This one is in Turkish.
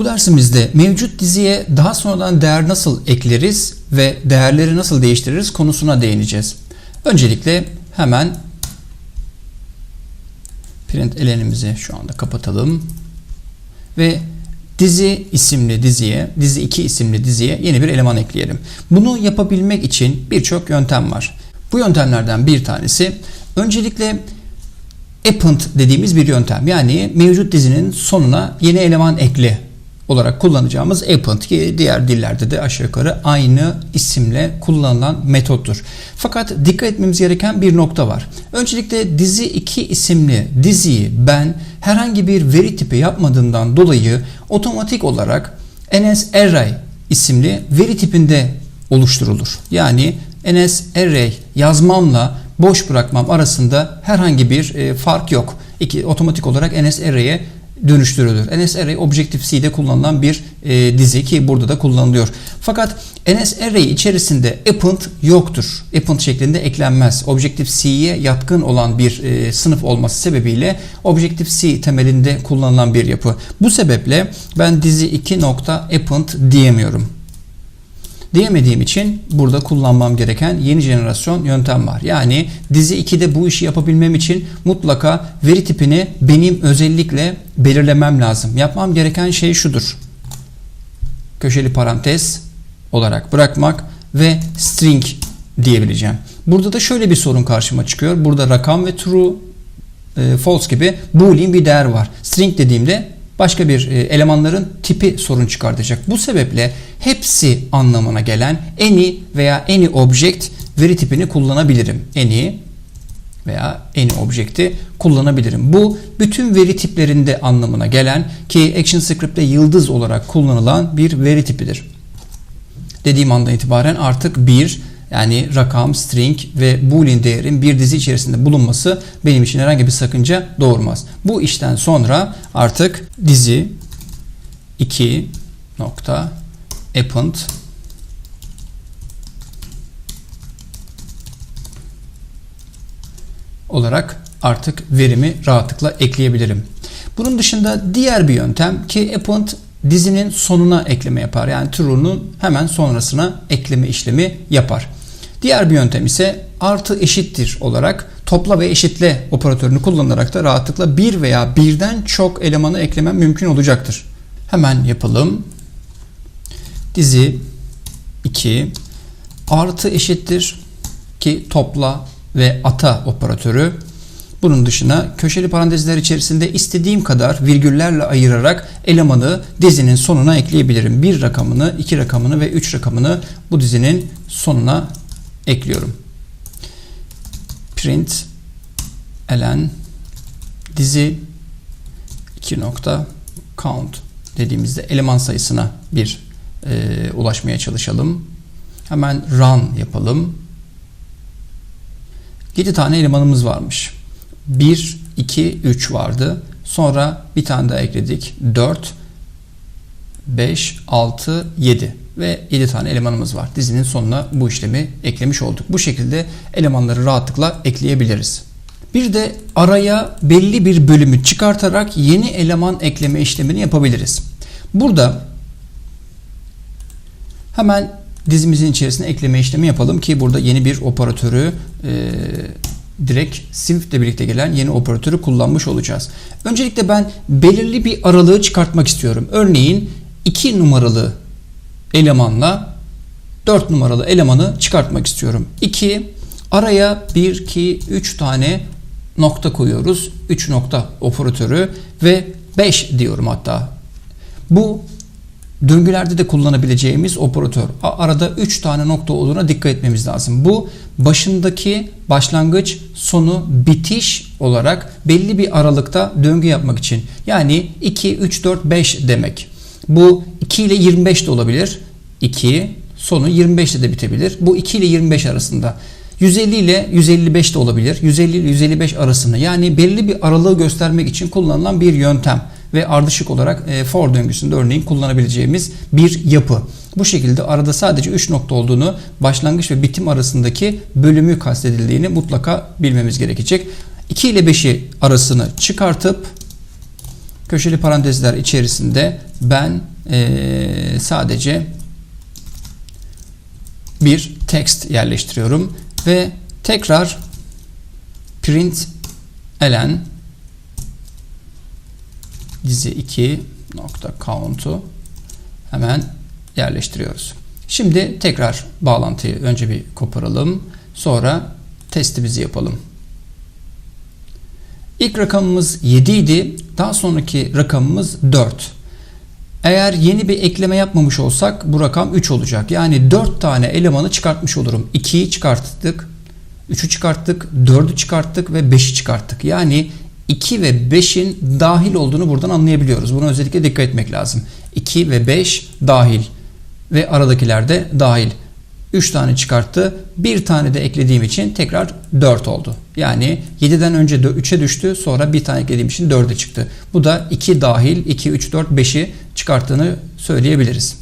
Bu dersimizde mevcut diziye daha sonradan değer nasıl ekleriz ve değerleri nasıl değiştiririz konusuna değineceğiz. Öncelikle hemen print elenimizi şu anda kapatalım ve dizi isimli diziye, dizi 2 isimli diziye yeni bir eleman ekleyelim. Bunu yapabilmek için birçok yöntem var. Bu yöntemlerden bir tanesi öncelikle append dediğimiz bir yöntem. Yani mevcut dizinin sonuna yeni eleman ekle olarak kullanacağımız append ki diğer dillerde de aşağı yukarı aynı isimle kullanılan metottur. Fakat dikkat etmemiz gereken bir nokta var. Öncelikle dizi 2 isimli diziyi ben herhangi bir veri tipi yapmadığından dolayı otomatik olarak NSArray isimli veri tipinde oluşturulur. Yani NSArray yazmamla boş bırakmam arasında herhangi bir e, fark yok. İki, otomatik olarak NSArray'e dönüştürülür. NSArray Objective-C'de kullanılan bir e, dizi ki burada da kullanılıyor. Fakat NSArray içerisinde append yoktur. Append şeklinde eklenmez. Objective-C'ye yatkın olan bir e, sınıf olması sebebiyle Objective-C temelinde kullanılan bir yapı. Bu sebeple ben dizi 2.append diyemiyorum diyemediğim için burada kullanmam gereken yeni jenerasyon yöntem var. Yani dizi 2'de bu işi yapabilmem için mutlaka veri tipini benim özellikle belirlemem lazım. Yapmam gereken şey şudur. Köşeli parantez olarak bırakmak ve string diyebileceğim. Burada da şöyle bir sorun karşıma çıkıyor. Burada rakam ve true, e, false gibi boolean bir değer var. String dediğimde başka bir e, elemanların tipi sorun çıkartacak. Bu sebeple hepsi anlamına gelen any veya any object veri tipini kullanabilirim. Any veya any object'i kullanabilirim. Bu bütün veri tiplerinde anlamına gelen ki ActionScript'te yıldız olarak kullanılan bir veri tipidir. Dediğim andan itibaren artık bir yani rakam, string ve boolean değerin bir dizi içerisinde bulunması benim için herhangi bir sakınca doğurmaz. Bu işten sonra artık dizi 2 nokta append olarak artık verimi rahatlıkla ekleyebilirim. Bunun dışında diğer bir yöntem ki append dizinin sonuna ekleme yapar. Yani true'nun hemen sonrasına ekleme işlemi yapar. Diğer bir yöntem ise artı eşittir olarak topla ve eşitle operatörünü kullanarak da rahatlıkla bir veya birden çok elemanı eklemem mümkün olacaktır. Hemen yapalım. Dizi 2 artı eşittir ki topla ve ata operatörü bunun dışına köşeli parantezler içerisinde istediğim kadar virgüllerle ayırarak elemanı dizinin sonuna ekleyebilirim. Bir rakamını, iki rakamını ve üç rakamını bu dizinin sonuna ekliyorum. Print elen dizi 2 nokta count dediğimizde eleman sayısına bir e, ulaşmaya çalışalım. Hemen run yapalım. 7 tane elemanımız varmış. 1, 2, 3 vardı. Sonra bir tane daha ekledik. 4, 5, 6, 7 ve 7 tane elemanımız var. Dizinin sonuna bu işlemi eklemiş olduk. Bu şekilde elemanları rahatlıkla ekleyebiliriz. Bir de araya belli bir bölümü çıkartarak yeni eleman ekleme işlemini yapabiliriz. Burada hemen dizimizin içerisine ekleme işlemi yapalım ki burada yeni bir operatörü e, direkt Swift ile birlikte gelen yeni operatörü kullanmış olacağız. Öncelikle ben belirli bir aralığı çıkartmak istiyorum. Örneğin 2 numaralı elemanla 4 numaralı elemanı çıkartmak istiyorum. 2 araya 1 2 3 tane nokta koyuyoruz. 3 nokta operatörü ve 5 diyorum hatta. Bu döngülerde de kullanabileceğimiz operatör. Arada 3 tane nokta olduğuna dikkat etmemiz lazım. Bu başındaki başlangıç, sonu, bitiş olarak belli bir aralıkta döngü yapmak için. Yani 2, 3, 4, 5 demek. Bu 2 ile 25 de olabilir. 2 sonu 25 ile de bitebilir. Bu 2 ile 25 arasında. 150 ile 155 de olabilir. 150 ile 155 arasında. Yani belli bir aralığı göstermek için kullanılan bir yöntem ve ardışık olarak e, for döngüsünde örneğin kullanabileceğimiz bir yapı. Bu şekilde arada sadece 3 nokta olduğunu, başlangıç ve bitim arasındaki bölümü kastedildiğini mutlaka bilmemiz gerekecek. 2 ile 5'i arasını çıkartıp Köşeli parantezler içerisinde ben eee, sadece bir text yerleştiriyorum ve tekrar print elen dizi 2 nokta count'u hemen yerleştiriyoruz. Şimdi tekrar bağlantıyı önce bir koparalım. Sonra testimizi yapalım. İlk rakamımız 7 idi. Daha sonraki rakamımız 4. Eğer yeni bir ekleme yapmamış olsak bu rakam 3 olacak. Yani 4 tane elemanı çıkartmış olurum. 2'yi çıkarttık, 3'ü çıkarttık, 4'ü çıkarttık ve 5'i çıkarttık. Yani 2 ve 5'in dahil olduğunu buradan anlayabiliyoruz. Buna özellikle dikkat etmek lazım. 2 ve 5 dahil ve aradakiler de dahil. 3 tane çıkarttı. Bir tane de eklediğim için tekrar 4 oldu. Yani 7'den önce 3'e düştü. Sonra bir tane eklediğim için 4'e çıktı. Bu da 2 dahil 2, 3, 4, 5'i çıkarttığını söyleyebiliriz.